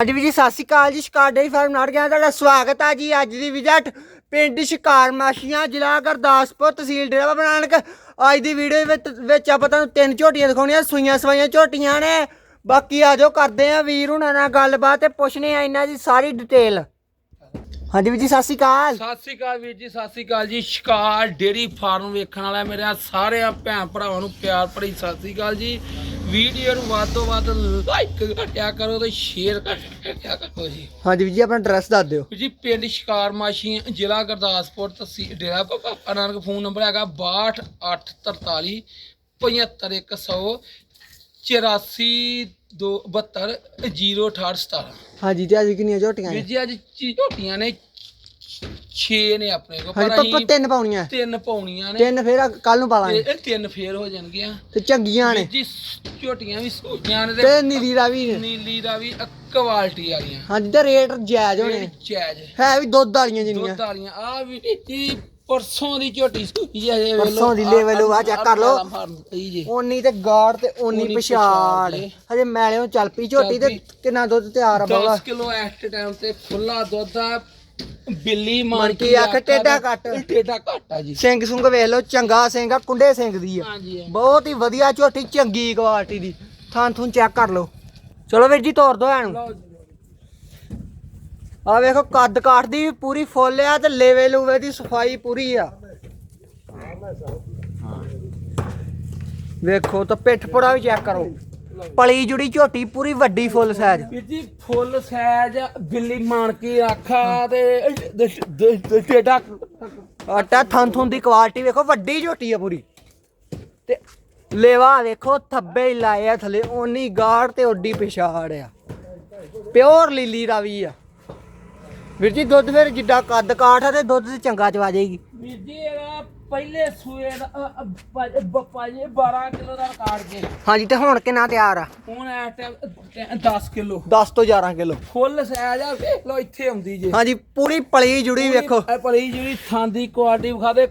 ਹਾਂਜੀ ਵੀ ਜੀ ਸਤਿ ਸ਼੍ਰੀ ਅਕਾਲ ਜੀ, ਸ਼ਿਕਾਰ ਡੇਰੀ ਫਾਰਮ ਨਾੜ ਤੁਹਾਡਾ ਸਵਾਗਤ ਹੈ ਜੀ। ਅੱਜ ਦੀ ਵਿਜ਼ਿਟ ਪਿੰਡ ਸ਼ਿਕਾਰ ਮਾਸ਼ੀਆਂ, ਜ਼ਿਲ੍ਹਾ ਗੁਰਦਾਸਪੁਰ ਤਹਿਸੀਲ ਡੇਰਾ ਬਾਬਾ ਅੱਜ ਦੀ ਵੀਡੀਓ ਵਿੱਚ ਆਪਾਂ ਤੁਹਾਨੂੰ ਤਿੰਨ ਝੋਟੀਆਂ ਦਿਖਾਉਣੀਆਂ, ਸੂਈਆਂ ਸਵਾਈਆਂ ਝੋਟੀਆਂ ਨੇ। ਬਾਕੀ ਆਜੋ ਕਰਦੇ ਆ ਵੀਰ ਹੁਣਾਂ ਨਾਲ ਗੱਲਬਾਤ ਤੇ ਪੁੱਛਨੇ ਆ ਇਹਨਾਂ ਦੀ ਸਾਰੀ ਡਿਟੇਲ ਹਾਂਜੀ ਵੀਰ ਜੀ, ਸਤਿ ਸ਼੍ਰੀ ਅਕਾਲ। ਸਤਿ ਸ੍ਰੀ ਅਕਾਲ ਵੀਰ ਜੀ, ਸਤਿ ਸ੍ਰੀ ਅਕਾਲ ਜੀ। ਸ਼ਿਕਾਰ ਡੇਰੀ ਫਾਰਮ ਵੇਖਣ ਵਾਲਾ ਮੇਰੇ ਸਾਰਿਆਂ ਭੈਣ ਭਰਾਵਾਂ ਨੂੰ ਪਿਆਰ ਭਰੀ ਸਤਿ ਸ੍ਰੀ ਅਕਾਲ ਜੀ। ਵੀਡੀਓ ਨੂੰ ਵੱਧ ਤੋਂ ਵੱਧ ਲਾਈਕ ਕਰਿਆ ਕਰੋ ਤੇ ਸ਼ੇਅਰ ਕਰਿਆ ਕਰੋ ਜੀ। ਹਾਂਜੀ ਵੀ ਜੀ ਆਪਣਾ ਐਡਰੈਸ ਦੱਸ ਦਿਓ। ਵੀਰ ਜੀ ਪਿੰਡ ਸ਼ਿਕਾਰ ਮਾਸ਼ੀ ਜ਼ਿਲ੍ਹਾ ਗੁਰਦਾਸਪੁਰ ਤਹਿਸੀਲ ਡੇਰਾ ਬਾਬਾ ਨਾਨਕ ਫੋਨ ਨੰਬਰ ਹੈਗਾ 62843 75100 84 272 068 ਹਾਂਜੀ ਤੇ ਅੱਜ ਕਿੰਨੀਆਂ ਝੋਟੀਆਂ ਵੀਰ ਜੀ ਅੱਜ ਝੋਟੀਆਂ ਨੇ 6 ਨੇ ਆਪਣੇ ਕੋਲ ਹਾਂਜੀ ਪਰ ਅਸੀਂ ਤਿੰਨ ਪਾਉਣੀਆਂ। ਤਿੰਨ ਪਾਉਣੀਆਂ ਨੇ। ਤਿੰਨ ਫੇਰ ਕੱਲ ਨੂੰ ਪਾ ਤੇ ਲਾਂਗੇ ਇਹ ਤਿੰਨ ਫੇਰ ਹੋ ਜਾਣਗੀਆਂ। ਤੇ ਚੰਗੀਆਂ ਨੇ। ਜੀ ਝੋਟੀਆਂ ਵੀ ਸੋਈਆਂ ਨੇ ਤੇ ਨੀਲੀ ਦਾ ਵੀ ਨੇ। ਨੀਲੀ ਦਾ ਵੀ ਕੁਆਲਿਟੀ ਵਾਲੀਆਂ। ਹਾਂਜੀ ਤੇ ਰੇਟ ਜਾਇਜ਼ ਹੋਣੇ ਇਹ ਜਾਇਜ਼। ਹੈ ਵੀ ਦੁੱਧ ਵਾਲੀਆਂ ਜਿੰਨੀਆਂ। ਦੁੱਧ ਵਾਲੀਆਂ। ਆ ਵੀ ਜੀ ਪਰਸੋਂ ਦੀ ਝੋਟੀ ਸੂਈ ਇਹ ਵੇਖ ਪਰਸੋਂ। ਦੀ level ਉਹ ਆ, check ਕਰ ਲਓ। ਆਹ ਜੀ। ਓਨੀ ਤੇ ਗਾੜ ਤੇ ਓਨੀ ਓਨੀ ਪਿਛਾੜ। ਪਿਛਾੜ ਜੇ। ਹਜੇ ਮੈਲਿਓ ਚੱਲ ਪਈ ਝੋਟੀ ਤੇ ਚੱਲ ਕਿੰਨਾ ਦੁੱਧ ਤਿਆਰ ਆ ਬਾਬਾ। 10 ਕਿਲੋ ਐਟ ਟਾਈਮ ਤੇ ਖੁੱਲਾ ਦੁੱਧ ਆ। ਬਿੱਲੀ ਮਾਰ ਕੀ ਅੱਖ ਟੇਢਾ ਕੱਟ। ਟੇਡਾ ਘੱਟ। ਆ ਜੀ। ਸਿੰਘ ਸੁੰਗ ਵੇਖ ਲਓ ਚੰਗਾ ਸਿੰਘ ਆ ਕੁੰਡੇ ਸਿੰਘ ਦੀ ਆ। ਹਾਂਜੀ ਬਹੁਤ ਹੀ ਵਧੀਆ ਝੋਟੀ ਚੰਗੀ ਕੁਆਲਿਟੀ ਦੀ। ਥਾਂ ਥੂੰ ਚੈੱਕ ਕਰ ਲਓ। ਚਲੋ ਵੀਰ ਜੀ ਤੋਰ ਦੋ ਜੀ। ਆ ਵੇਖੋ ਕੱਦ ਕਾਠ ਦੀ ਵੀ ਪੂਰੀ ਫੁੱਲ ਆ ਤੇ ਲੇਵੇ ਲੂਵੇ ਦੀ ਸਫ਼ਾਈ ਪੂਰੀ ਆ। ਵੇਖੋ ਤਾਂ ਪਿੱਠ ਪੁੜਾ ਵੀ ਚੈੱਕ ਕਰੋ। ਪਲੀ ਜੁੜੀ ਝੋਟੀ ਪੂਰੀ ਵੱਡੀ ਫੁੱਲ ਸਾਈਜ਼। ਵੀਰ ਜੀ ਫੁੱਲ ਸਾਈਜ਼ ਬਿੱਲੀ ਮਾਨ ਕੀ ਆਖਾ ਤੇ ਟੇਡਾ ਆਟਾ ਥਾਂ ਥੁੰ ਦੀ ਕੁਆਲਿਟੀ ਵੇਖੋ ਵੱਡੀ ਝੋਟੀ ਆ ਪੂਰੀ। ਤੇ ਲੇਵਾ ਵੇਖੋ ਥੱਬੇ ਹੀ ਲਾਏ ਆ ਥੱਲੇ ਓਨੀ ਗਾੜ ਤੇ ਓਡੀ ਪਿਛਾੜ ਆ। ਪਿਓਰ ਲੀਲੀ ਦਾ ਵੀ ਆ। ਵੀਰ ਜੀ ਦੁੱਧ ਫਿਰ ਜਿੱਡਾ ਕੱਦ ਕਾਠ ਆ ਤੇ ਦੁੱਧ ਤੇ ਚੰਗਾ ਚਵਾ ਜਾਏਗੀ। ਵੀਰ ਜੀ ਇਹਦਾ ਪਹਿਲੇ ਸੂਏ ਦਾ ਪਾਜੇ 12 ਕਿਲੋ ਦਾ ਕਾੜ ਕੇ ਹਾਂਜੀ ਤੇ ਹੁਣ ਕਿੰਨਾ ਤਿਆਰ ਆ? ਹੁਣ ਇਸ ਟਾਈਮ 10 ਕਿਲੋ। 10 ਤੋਂ 11 ਕਿਲੋ। ਫੁੱਲ ਸਾਈਜ਼ ਆ ਵੇਖ ਲਓ ਇੱਥੇ ਆਉਂਦੀ ਜੇ। ਹਾਂਜੀ ਪੂਰੀ ਪਲੀ ਜੁੜੀ ਵੇਖੋ। ਇਹ ਭਲੀ ਜਿਹੜੀ ਥਾਂ ਦੀ ਕੁਆਲਿਟੀ ਵਿਖਾ ਦੇ।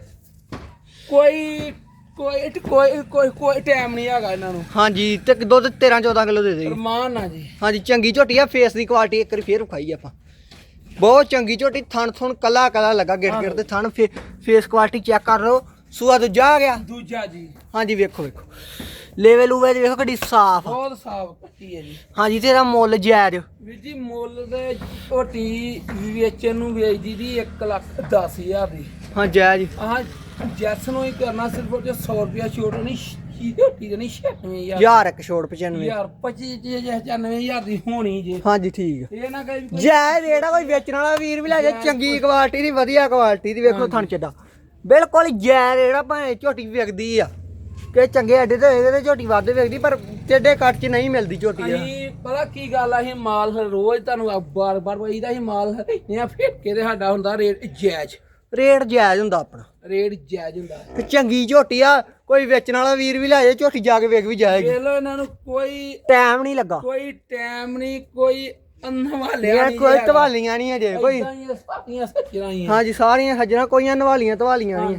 ਕੋਈ ਕੋਈ ਕੋਈ ਕੋਈ ਕੋਈ ਟਾਈਮ ਨਹੀਂ ਹੈਗਾ ਇਹਨਾਂ ਨੂੰ। ਹਾਂਜੀ ਤੇ ਦੁੱਧ 13 14 ਕਿਲੋ ਦੇ ਦੇਗੀ। ਰਮਾਨ ਆ ਜੀ। ਹਾਂਜੀ ਚੰਗੀ ਝੋਟੀ ਆ ਫੇਸ ਦੀ ਕੁਆਲਿਟੀ ਇੱਕ ਵਾਰੀ ਫੇਰ ਵਿਖਾਈ ਆਪਾਂ। ਬਹੁਤ ਚੰਗੀ ਝੋਟੀ ਥਣ ਥਣ ਕੱਲਾ ਕੱਲਾ ਲੱਗਾ ਗਿੜ ਗਿੜ ਤੇ ਥਣ ਫੇਸ ਕੁਆਲਿਟੀ ਚੈੱਕ ਕਰ ਲਓ। ਸੂਆ ਦੂਜਾ ਆ ਗਿਆ? ਦੂਜਾ ਜੀ। ਹਾਂਜੀ ਵੇਖੋ ਵੇਖੋ। ਲੈਵਲ ਉਵੇ ਦੀ ਵੇਖੋ ਕਿੱਡੀ ਸਾਫ਼ ਬਹੁਤ ਸਾਫ਼ ਕੱਟੀ ਹੈ ਜੀ। ਹਾਂਜੀ ਤੇ ਇਹਦਾ ਮੁੱਲ ਜਾਇਜ਼। ਵੀਰ ਜੀ ਮੁੱਲ ਦੇ ਝੋਟੀ ਵੇਚਣ ਨੂੰ ਵੇਚਦੀ ਦੀ 1 ਲੱਖ 10 ਹਜ਼ਾਰ ਦੀ। ਹਾਂ ਜਾਇਜ਼। ਆਹ ਜੈਸ ਨੂੰ ਹੀ ਕਰਨਾ ਸਿਰਫ ਉਹ 100 ਰੁਪਿਆ ਛੋਟ ਨਹੀਂ ਸ਼ੀ ਝੋਟੀ ਦੇ ਨਹੀਂ 96000 ਯਾਰ ਇੱਕ ਛੋੜ 95 ਯਾਰ 25 ਜੇ 96000 ਦੀ ਹੋਣੀ ਜੇ। ਹਾਂਜੀ ਠੀਕ। ਆ ਇਹ ਨਾ ਕਹੇ ਵੀ ਕੋਈ ਜਾਇਜ਼ ਜਿਹੜਾ ਕੋਈ ਵੇਚਣ ਵਾਲਾ ਵੀਰ ਵੀ ਲੈ ਜਾ ਚੰਗੀ ਕੁਆਲਿਟੀ ਦੀ ਵਧੀਆ ਕੁਆਲਿਟੀ ਦੀ ਵੇਖੋ ਥਣ ਚੱਡਾ। ਬਿਲਕੁਲ ਜਾਇਜ਼ ਜਿਹੜਾ ਭਾਵੇਂ ਝੋਟੀ ਵਿਕਦੀ ਆ। ਕਿ ਚੰਗੇ ਅੱਡੇ ਤੇ ਇਹਦੇ ਤੇ ਝੋਟੀ ਵੱਧ ਵਿਕਦੀ ਪਰ ਟੇਡੇ ਕੱਟ 'ਚ ਨਹੀਂ ਮਿਲਦੀ ਝੋਟੀ ਆ। ਅਸੀਂ ਪਤਾ ਕੀ ਗੱਲ ਆ ਅਸੀਂ ਮਾਲ ਰੋਜ਼ ਤੁਹਾਨੂੰ ਬਾਰ ਬਾਰ ਵਈਦਾ ਅਸੀਂ ਮਾਲ ਇਹ ਫਿਰ ਕੇ ਤੇ ਸਾਡਾ ਹੁੰਦਾ ਰੇਟ ਜਾਇਜ਼ ਰੇਟ ਜਾਇਜ਼ ਹੁੰਦਾ ਆਪਣਾ। ਰੇਟ ਜਾਇਜ਼ ਹੁੰਦਾ। ਤੇ ਚੰਗੀ ਝੋਟੀ ਆ ਕੋਈ ਵੇਚਣ ਵਾਲਾ ਵੀਰ ਵੀ ਲੈ ਜਾ ਝੋਟੀ ਜਾ ਕੇ ਵੇਖ ਵੀ ਜਾਏਗੀ। ਵੇਖ ਲਓ ਇਹਨਾਂ ਨੂੰ ਕੋਈ ਟਾਈਮ ਨਹੀਂ ਲੱਗਾ। ਕੋਈ ਟਾਈਮ ਨਹੀਂ ਕੋਈ ਅਨਵਾਲਿਆ ਯਾਰ ਨਹੀਂ ਕੋਈ ਧਵਾਲੀਆਂ ਨਹੀਂ ਅਜੇ ਕੋਈ। ਸਾਰੀਆਂ ਸੱਚੀਆਂ ਹੀ ਆ। ਹਾਂਜੀ ਸਾਰੀਆਂ ਸੱਜਣਾ ਕੋਈਆਂ ਨਵਾਲੀਆਂ ਧਵਾਲੀਆਂ ਨਹੀਂ।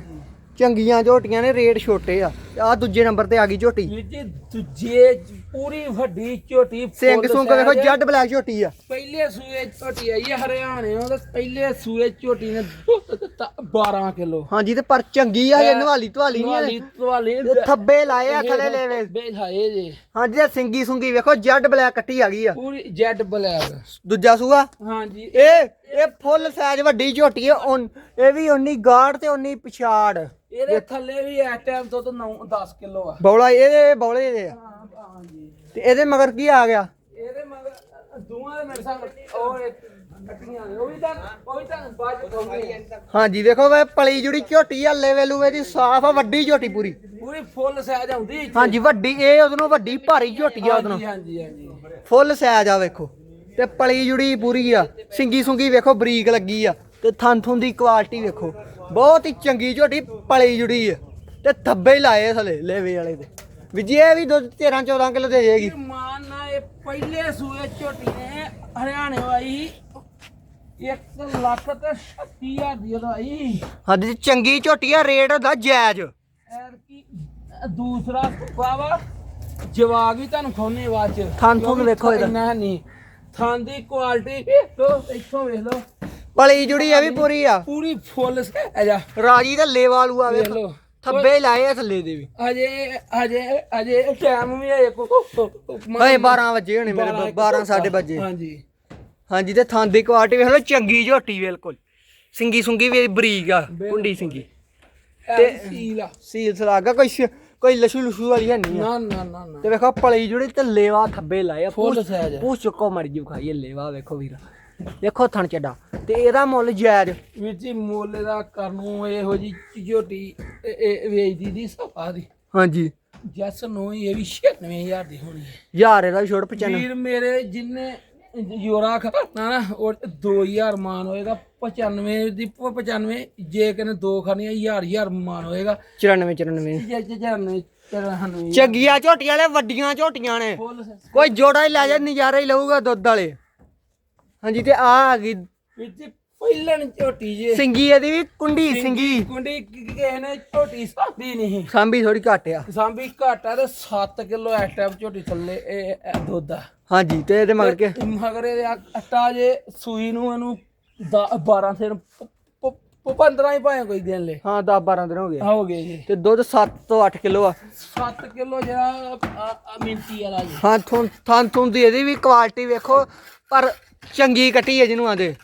ਚੰਗੀਆਂ ਝੋਟੀਆਂ ਨੇ ਰੇਟ ਛੋਟੇ ਆ। ਆ ਦੂਜੇ ਨੰਬਰ ਤੇ ਆ ਗਈ ਝੋਟੀ। ਵੀਰ ਜੀ ਦੂਜੇ ਪੂਰੀ ਵੱਡੀ ਝੋਟੀ ਸਿੰਘ ਫੁੱਲ ਸੁੰਗ ਵੇਖੋ size ਜੱਡ ਬਲੈਕ ਝੋਟੀ ਆ। ਪਹਿਲੇ ਸੂਏ ਝੋਟੀ ਆਈ ਹੈ ਹਰਿਆਣੇ ਉਹਦੇ ਪਹਿਲੇ ਸੂਏ ਝੋਟੀ ਨੇ ਦੁੱਧ ਦਿੱਤਾ 12 ਕਿਲੋ। ਹਾਂਜੀ ਤੇ ਪਰ ਚੰਗੀ ਆ ਇਹ ਨਵਾਲੀ ਧਵਾਲੀ ਨਹੀਂ ਨਵਾਲੀ ਆ ਥੱਬੇ ਲਾਏ ਆ ਥਲੇ ਲੈਵੇ। ਬੇਹਾਏ ਜੇ। ਹਾਂਜੀ ਤੇ ਸਿੰਗੀ ਸੁੰਗੀ ਵੇਖੋ ਜੱਡ ਬਲੈਕ ਕੱਟੀ ਆ ਗਈ ਆ। ਪੂਰੀ ਜੈਡ ਬਲੈਕ। ਦੂਜਾ ਸੂਆ? ਹਾਂਜੀ। ਇਹ ਇਹ ਫੁੱਲ ਸਾਈਜ਼ ਵੱਡੀ ਝੋਟੀ ਆ ਉਨ- ਇਹ ਵੀ ਉਨੀ ਗਾੜ ਤੇ ਉਨੀ ਪਿਛਾੜ। ਇਹਦੇ ਥੱਲੇ ਵੀ ਇਸ ਟਾਈਮ ਤੋਂ ਤਾਂ 9 10 ਕਿਲੋ ਆ। ਬੌਲਾ ਇਹਦੇ ਬੌਲੇ ਦੇ ਆ। ਹਾਂਜੀ। ਤੇ ਇਹਦੇ ਮਗਰ ਕੀ ਆ ਗਿਆ? ਇਹਦੇ ਮਗਰ ਦੋਵਾਂ ਦੇ ਮੇਰੇ ਸਾਹਮਣੇ ਉਹ ਇੱਕ ਕੱਟੀਆਂ ਨੇ ਉਹ ਵੀ ਤਾਂ ਉਹ ਵੀ ਤਾਂ ਬਾਅਦ ਚ ਪਾਉਂਦੇ ਆ। ਹਾਂਜੀ ਵੇਖੋ ਵੇ ਪਲੀ ਜੁੜੀ ਝੋਟੀ ਆ ਲੈਵੇ ਲੂਵੇ ਦੀ ਸਾਫ਼ ਆ ਵੱਡੀ ਝੋਟੀ ਪੂਰੀ। ਪੂਰੀ ਫੁੱਲ ਸਾਈਜ਼ ਆਉਂਦੀ ਇੱਥੇ। ਹਾਂਜੀ ਵੱਡੀ ਇਹ ਉਹਦੋਂ ਵੱਡੀ ਭਾਰੀ ਝੋਟੀ ਆ ਉਹਦੋਂ ਹਾਂਜੀ ਹਾਂਜੀ ਹਾਂਜੀ। ਫੁੱਲ ਸਾਈਜ਼ ਆ ਵੇਖੋ। ਤੇ ਪਲੀ ਜੁੜੀ ਪੂਰੀ ਆ ਸਿੰਗੀ ਸੁੰਗੀ ਵੇਖੋ ਬਰੀਕ ਲੱਗੀ ਆ। ਤੇ ਥਣ ਥੁੰ ਦੀ ਕੁਆਲਿਟੀ ਵੇਖੋ। ਬਹੁਤ ਹੀ ਚੰਗੀ ਝੋਟੀ ਪਲੀ ਜੁੜੀ ਆ। ਤੇ ਥੱਬੇ ਹੀ ਲਾਏ ਥਲੇ ਲੈਵੇ ਵਾਲੇ ਦੇ। ਵੀ ਜੀ ਇਹ ਵੀ ਦੁੱਧ 13 14 ਕਿਲੋ ਦੇ ਜਾਏਗੀ ਮਾਨ ਨਾ ਇਹ ਪਹਿਲੇ ਸੂਏ ਝੋਟੀ ਨੇ ਹਰਿਆਣੇ ਵਾਈ 1 ਲੱਖ ਤੇ 36000 ਦੀ ਦਵਾਈ ਹਾਂਜੀ ਚੰਗੀ ਝੋਟੀ ਆ ਰੇਟ ਦਾ ਜਾਇਜ਼। ਐਰ ਕੀ ਦੂਸਰਾ ਬਾਵਾ ਜਵਾਗ ਵੀ ਤੁਹਾਨੂੰ ਖੋਨੇ ਬਾਅਦ ਚ। ਥਣ ਥੁਣ ਵੇਖੋ ਇਹਦਾ। ਇੰਨਾ ਨਹੀਂ। ਥਾਂ ਦੀ ਕੁਆਲਿਟੀ ਲੋ ਇੱਥੋਂ ਵੇਖ ਲੋ ਪਲੀ ਜੁੜੀ ਆ ਵੀ ਪੂਰੀ ਆ। ਪੂਰੀ ਫੁੱਲ ਅਜਾ ਰਾਜੀ ਦਾ ਲੇਵਾਲੂ ਆ ਵੇਖ ਵੇਖ। ਲੋ ਥੱਬੇ ਲਾਏ ਆ ਥੱਲੇ ਦੇ ਵੀ। ਅਜੇ ਅਜੇ ਅਜੇ ਟਾਈਮ ਵੀ ਹੈ ਕੋ ਹਏ 12 ਵਜੇ ਹੋਣੇ ਮੇਰੇ 12 ਸਾਡੇ ਵਜੇ। ਹਾਂਜੀ। ਹਾਂਜੀ ਤੇ ਥਾਂ ਦੀ ਕੁਆਲਿਟੀ ਵੇਖ ਲਓ ਚੰਗੀ ਝੋਟੀ ਬਿਲਕੁਲ। ਸਿੰਗੀ ਸੁੰਗੀ ਵੀ ਬਰੀਕ ਆ ਕੁੰਡੀ ਸਿੰਗੀ। ਤੇ ਸੀਲਾ ਸੀਲ ਸਲਾਗਾ ਕੋਈ ਕੋਈ ਲਸ਼ੂ ਲਸ਼ੂ ਵਾਲੀ ਹੈ ਨਹੀਂ ਆ। ਨਾ ਨਾ ਨਾ ਨਾ। ਤੇ ਵੇਖੋ ਪਲੀ ਜੁੜੀ ਤੇ ਲੇਵਾ ਥੱਬੇ ਲਾਏ ਆ। ਫੁੱਲ ਆ। ਪੂਛ ਚੁੱਕੋ ਮਰ ਜੀ ਖਾਈਏ ਲੇਵਾ ਵੇਖੋ ਵੀਰਾ। ਦੇਖੋ ਥਣ ਚੱਡਾ। ਤੇ ਇਹਦਾ ਮੁੱਲ ਜਾਇਜ਼। ਵੀਰ ਜੀ ਮੁੱਲ ਦਾ ਕਰਨੂ ਇਹੋ ਜੀ ਝੋਟੀ ਇਹ- ਇਹ ਵੇਚਦੀ ਦੀ ਸਭਾ ਦੀ। ਹਾਂਜੀ। ਜੱਸ ਨੂੰ ਇਹ ਵੀ 96000 ਦੀ ਹੋਣੀ ਹੈ। ਯਾਰ ਇਹਦਾ ਛੋੜ 95 ਵੀਰ ਮੇਰੇ ਜਿੰਨੇ ਯੋਰਾ ਖੜਨਾ ਨਾ ਉਹ 2000 ਮਾਨ ਹੋਏਗਾ 95 ਦੀ 95 ਜੇ ਕਿਨੇ ਦੋ ਖਾਣੀਆਂ 1000 1000 ਮਾਨ ਹੋਏਗਾ। 94 94 ਜੇ ਜੇ ਜਰਨੇ ਚੜਾਹਨੂੰ ਚੰਗੀਆਂ ਝੋਟੀਆਂ ਵਾਲੇ ਵੱਡੀਆਂ ਝੋਟੀਆਂ ਨੇ। ਫੁੱਲ ਕੋਈ ਜੋੜਾ ਹੀ ਲੈ ਜਾ ਨਜ਼ਾਰਾ ਹੀ ਲਊਗਾ ਦੁੱਧ ਵਾਲੇ। ਹਾਂਜੀ ਤੇ ਆ ਆ ਗਈ ਜੀ ਪਹਿਲਣ ਝੋਟੀ ਜੇ। ਸਿੰਗੀ ਇਹਦੀ ਵੀ ਕੁੰਡੀ ਸਿੰਗੀ ਕੁੰਡੀ ਕਿਸੇ ਨੇ ਝੋਟੀ ਸਾਂਭੀ ਨਹੀਂ। ਸਾਂਭੀ ਥੋੜੀ ਘੱਟ ਆ। ਸਾਂਭੀ ਘੱਟ ਆ ਤੇ 7 ਕਿਲੋ ਇਸ ਟਾਈਮ ਝੋਟੀ ਥੱਲੇ ਇਹ ਇਹ ਦੁੱਧ ਆ। ਹਾਂਜੀ ਤੇ ਇਹਦੇ ਮਗਰ ਕੇ? ਮਗਰ ਇਹਦੇ ਆ- ਅੱਟਾ ਜੇ ਸੂਈ ਨੂੰ ਇਹਨੂੰ 12 ਦਿਨ 15 ਹੀ ਭਾਵੇਂ ਕੋਈ ਦਿਨ ਲੈ। ਹਾਂ 10 12 ਦਿਨ ਹੋ ਗਏ। ਹੋ ਗਏ ਜੀ। ਤੇ ਦੁੱਧ 7 ਤੋਂ 8 ਕਿਲੋ ਆ। 7 ਕਿਲੋ ਜਿਹੜਾ ਮਿੰਟੀ ਵਾਲਾ ਜੀ। ਹਾਂ ਥੁੰ ਥਾਂ ਥੁੰ ਦੀ ਇਹਦੀ ਵੀ ਕੁਆਲਿਟੀ ਵੇਖੋ। ਪਰ ਚੰਗੀ ਕੱਟੀ ਹੈ ਜਿਹਨੂੰ ਆਂਦੇ।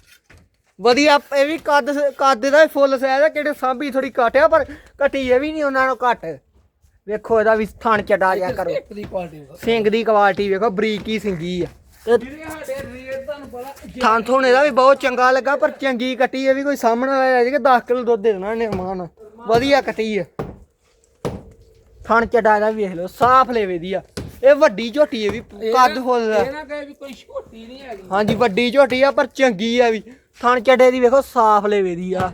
ਵਧੀਆ ਇਹ ਵੀ ਕੱਦ ਕੱਦ ਦਾ ਫੁੱਲ ਸਾਈਜ਼ ਆ ਕਿਹੜੇ ਸਾਂਭੀ ਥੋੜੀ ਘੱਟ ਆ ਪਰ ਕੱਟੀ ਇਹ ਵੀ ਨਹੀਂ ਉਹਨਾਂ ਨੂੰ ਘੱਟ। ਵੇਖੋ ਇਹਦਾ ਵੀ ਥਣ ਚੜਾ ਜਾ ਕਰੋ। ਇੱਕ ਦੀ ਕੁਆਲਿਟੀ ਹੋਗਾ ਸਿੰਘ ਦੀ ਕੁਆਲਿਟੀ ਵੇਖੋ ਬਰੀਕੀ ਸਿੰਗੀ ਆ। ਜਿਹੜੇ ਥਾਂ ਥੁਣ ਇਹਦਾ ਵੀ ਬਹੁਤ ਚੰਗਾ ਲੱਗਾ ਪਰ ਚੰਗੀ ਕੱਟੀ ਇਹ ਵੀ ਕੋਈ ਸਾਹਮਣੇ ਵਾਲਾ ਹੈ ਕਿ 10 ਕਿਲੋ ਦੁੱਧ ਦੇ ਦੇਣਾ ਨਿਰਮਾਨ ਵਧੀਆ ਕੱਟੀ ਆ। ਥਣ ਚੜਾ ਦਾ ਵੇਖ ਲਓ ਸਾਫ਼ ਲੇਵੇ ਦੀ ਆ। ਇਹ ਵੱਡੀ ਝੋਟੀ ਇਹ ਵੀ ਕੱਦ ਨਾ- ਦਾ ਇਹ ਨਾ ਕਹੇ ਵੀ ਕੋਈ ਛੋਟੀ ਨਹੀਂ ਹੈਗੀ। ਹਾਂਜੀ ਵੱਡੀ ਝੋਟੀ ਆ ਪਰ ਚੰਗੀ ਆ ਵੀ। ਥਣ ਚੱਡੇ ਦੀ ਵੇਖੋ ਸਾਫ਼ ਲੇਵੇ ਦੀ ਆ।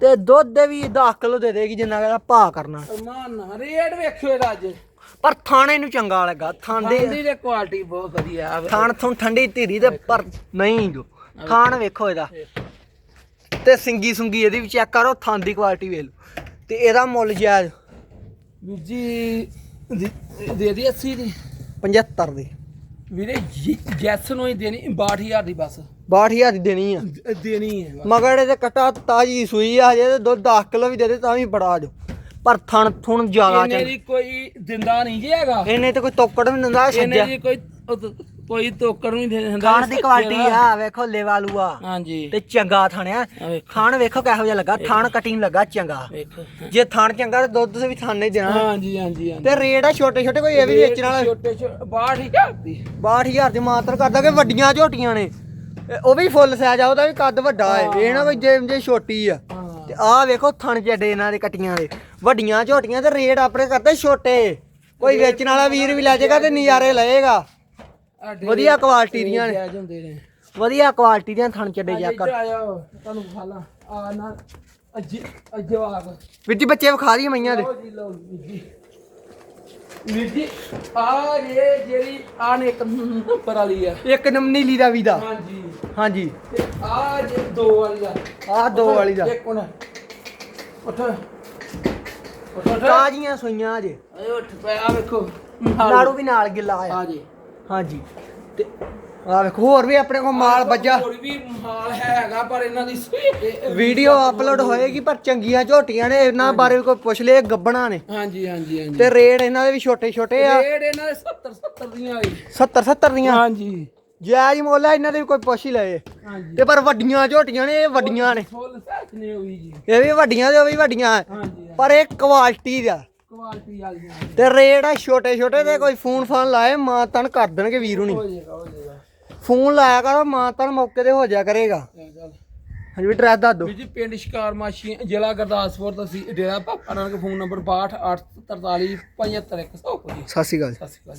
ਤੇ ਦੁੱਧ ਦੇ ਵੀ 10 ਕਿਲੋ ਦੇ ਦੇਗੀ ਜਿੰਨਾ ਕਹਿੰਦਾ ਭਾ ਕਰਨਾ। ਮਾਨ ਨਾ ਰੇਟ ਵੇਖਿਓ ਇਹਦਾ ਅੱਜ। ਪਰ ਥਾਣੇ ਨੂੰ ਚੰਗਾ ਲੱਗਾ ਥਾਂ ਦੇ ਖਾਂਦੀ ਦੇ ਕੁਆਲਿਟੀ ਬਹੁਤ ਵਧੀਆ ਆ। ਥਾਣ ਥੁਣ ਠੰਡੀ ਧੀਰੀ ਤੇ ਪਰ ਨਹੀਂ ਜੋ। ਥਾਣ ਵੇਖੋ ਇਹਦਾ। ਤੇ ਸਿੰਗੀ ਸੁੰਗੀ ਇਹਦੀ ਵੀ ਚੈੱਕ ਕਰੋ ਥਾਂ ਦੀ ਕੁਆਲਿਟੀ ਵੇਖ ਲਓ। ਤੇ ਇਹਦਾ ਮੁੱਲ ਜਾਇਜ਼। ਜੀ ਦੇ- ਦੇ ਦੀ 80 ਦੀ। 75 ਦੀ। ਵੀਰੇ ਜੈਸ ਨੂੰ ਹੀ ਦੇਣੀ 62000 ਦੀ ਬਸ। 62000 ਦੀ ਦੇਣੀ ਆ। ਦ- ਦੇਣੀ ਹੈ ਬਸ। ਮਗਰ ਇਹਦੇ ਕਟਾ ਤਾਜੀ ਸੂਈ ਆ ਜੇ ਤੇ ਦੁੱਧ 10 ਕਿਲੋ ਵੀ ਦੇ ਦੇ ਤਾਂ ਵੀ ਬੜਾ ਜੋ ਪਰ ਥਣ ਥੁਣ ਜ਼ਿਆਦਾ ਇਹਨੇ ਦੀ ਕੋਈ ਦਿੰਦਾ ਨਹੀਂ ਜੀ ਹੈਗਾ। ਇਹਨੇ ਤੇ ਕੋਈ ਤੋਕੜ ਵੀ ਨਹੀਂ ਦਿੰਦਾ ਇਹਨੇ ਛੱਜਾ ਜੀ ਕੋਈ ਉਹ- ਕੋਈ ਤੋਕਰ ਨਹੀਂ ਦਿੰਦਾ ਖਾਣ ਦੀ ਕੁਆਲਿਟੀ ਆ। ਵੇਖੋ ਲੇਵਾਲੂ ਆ। ਹਾਂਜੀ। ਤੇ ਚੰਗਾ ਥਣਿਆ ਆ। ਵੇਖੋ। ਥਣ ਵੇਖੋ ਕਿਹੋ ਜਿਹਾ ਲੱਗਾ ਥਣ ਕਟਿੰਗ ਲੱਗਾ ਚੰਗਾ। ਜੇ ਥਣ ਚੰਗਾ ਤੇ ਦੁੱਧ ਵੀ ਥਣ ਨਹੀਂ ਦੇਣਾ। ਹਾਂਜੀ ਹਾਂਜੀ ਤੇ ਰੇਟ ਆ ਛੋਟੇ ਛੋਟੇ ਕੋਈ ਇਹ ਵੀ ਵੇਚਣ ਵਾਲਾ? ਛੋਟੇ ਛੋਟੇ 62000 ਦੀ 62000 ਦੀ ਮਾਤਰ ਕਰਦਾ ਕਿ ਵੱਡੀਆਂ ਝੋਟੀਆਂ ਨੇ। ਉਹ ਵੀ ਫੁੱਲ ਸਾਈਜ਼ ਆ ਉਹਦਾ ਵੀ ਕੱਦ ਵੱਡਾ ਹੈ। ਇਹ ਨਾ ਕੋਈ ਜੇ ਜੇ ਛੋਟੀ ਆ। ਤੇ ਆਹ ਵੇਖੋ ਥਣ ਜੱਡੇ ਇਹਨਾਂ ਦੇ ਕਟੀਆਂ ਦੇ ਵੱਡੀਆਂ ਝੋਟੀਆਂ ਤੇ ਰੇਟ ਆਪਣੇ ਕਰਦੇ ਛੋਟੇ। ਕੋਈ ਵੇਚਣ ਵਾਲਾ ਵੀਰ ਵੀ ਲੈ ਜਾਏਗਾ ਤੇ ਨਜ਼ਾਰੇ ਲਏਗਾ। ਵਧੀਆ ਕੁਆਲਿਟੀ ਦੀਆਂ ਨੇ। ਜਾਇਜ਼ ਹੁੰਦੇ ਨੇ। ਵਧੀਆ ਕੁਆਲਿਟੀ ਦੀਆਂ ਥਣ ਚੱਡੇ ਜਾ ਕਰ। ਤੁਹਾਨੂੰ ਖਾਲਾ ਆ ਨਾ ਅੱਜ ਜਵਾਬ ਵੀਰ ਜੀ ਬੱਚੇ ਵਿਖਾ ਦਈਏ ਮਈਆਂ ਦੇ। ਲਓ ਜੀ ਲਓ ਵੀਰ ਜੀ। ਵੀਰ ਜੀ ਆ ਇਹ ਜਿਹੜੀ ਆ ਨੇ ਇੱਕ ਨੰਬਰ ਵਾਲੀ ਆ। ਇੱਕ ਨਮ ਨੀਲੀ ਦਾ ਵੀ ਦਾ। ਹਾਂਜੀ। ਹਾਂਜੀ। ਤੇ ਆ ਜੇ ਦੋ ਵਾਲੀ ਦਾ ਆਹ ਦੋ ਵਾਲੀ ਦਾ। ਇੱਕ ਹੁਣ। ਉੱਠ। ਉੱਠ ਤਾਜ਼ੀਆਂ ਸੂਈਆਂ ਜੇ? ਆਏ ਉੱਠ ਪੈ ਆ ਵੇਖੋ। ਨਾੜੂ ਵੀ ਨਾਲ ਗਿੱਲਾ ਆ ਆ ਜੀ। ਹਾਂਜੀ। ਤੇ ਆ ਵੇਖੋ ਹੋਰ ਵੀ ਆਪਣੇ ਕੋਲ ਮਾਲ ਬੱਜਾ ਹੋਰ ਵੀ ਮਾਲ ਹੈਗਾ ਪਰ ਇਹਨਾਂ ਦੀ ਵੀਡੀਓ ਅਪਲੋਡ ਹੋਏਗੀ ਪਰ ਚੰਗੀਆਂ ਝੋਟੀਆਂ ਨੇ ਇਹਨਾਂ ਬਾਰੇ ਕੋਈ ਪੁੱਛ ਲੇ ਗੱਬਣਾ ਨੇ। ਹਾਂਜੀ ਹਾਂਜੀ ਹਾਂਜੀ। ਤੇ ਰੇਟ ਇਹਨਾਂ ਦੇ ਵੀ ਛੋਟੇ ਛੋਟੇ ਆ। ਰੇਟ ਇਹਨਾਂ ਦੇ 70 70 ਦੀਆਂ ਆਈ 70 70 ਦੀਆਂ। ਹਾਂਜੀ। ਜਾਇਜ਼ ਮੁੱਲ ਆ ਇਹਨਾਂ ਦੇ ਵੀ ਕੋਈ ਪੁੱਛ ਹੀ ਲਏ। ਹਾਂਜੀ। ਤੇ ਪਰ ਵੱਡੀਆਂ ਝੋਟੀਆਂ ਨੇ ਇਹ ਵੱਡੀਆਂ ਨੇ। ਫੁੱਲ ਸੈਟ ਨੇ ਹੋਈ ਜੀ। ਇਹ ਵੀ ਵੱਡੀਆਂ ਤੇ ਉਹ ਵੀ ਵੱਡੀਆਂ। ਹਾਂਜੀ ਪਰ ਇਹ ਕੁਆਲਿਟੀ ਦਾ। ਕੁਆਲਿਟੀ ਵਾਲੀਆਂ ਤੇ ਰੇਟ ਆ ਛੋਟੇ ਛੋਟੇ ਤੇ ਕੋਈ ਫੋਨ ਫਾਨ ਲਾਏ ਮਾਂ ਤਨ ਕਰ ਦੇਣਗੇ ਵੀਰ ਹੁਣੀ ਹੋ ਜਾਏਗਾ ਹੋ ਜਾਏਗਾ। ਫੋਨ ਲਾਇਆ ਕਰੋ ਮਾਂ ਤਨ ਮੌਕੇ ਤੇ ਹੋ ਜਾ ਕਰੇਗਾ। ਹਾਂਜੀ ਵੀ ਡਰੈਸ ਦੱਸ ਦਿਓ। ਵੀਰ ਜੀ ਪਿੰਡ ਸ਼ਿਕਾਰ ਮਾਸ਼ੀ ਜ਼ਿਲ੍ਹਾ ਗੁਰਦਾਸਪੁਰ ਤਹਿਸੀਲ ਡੇਰਾ ਪਾਪਾ ਨਾਨਕ ਫੋਨ ਨੰਬਰ 6283435100 ਜੀ ਸਤਿ ਸ਼੍ਰੀ ਅਕਾਲ ਸਤਿ ਸ਼੍ਰੀ ਅਕਾਲ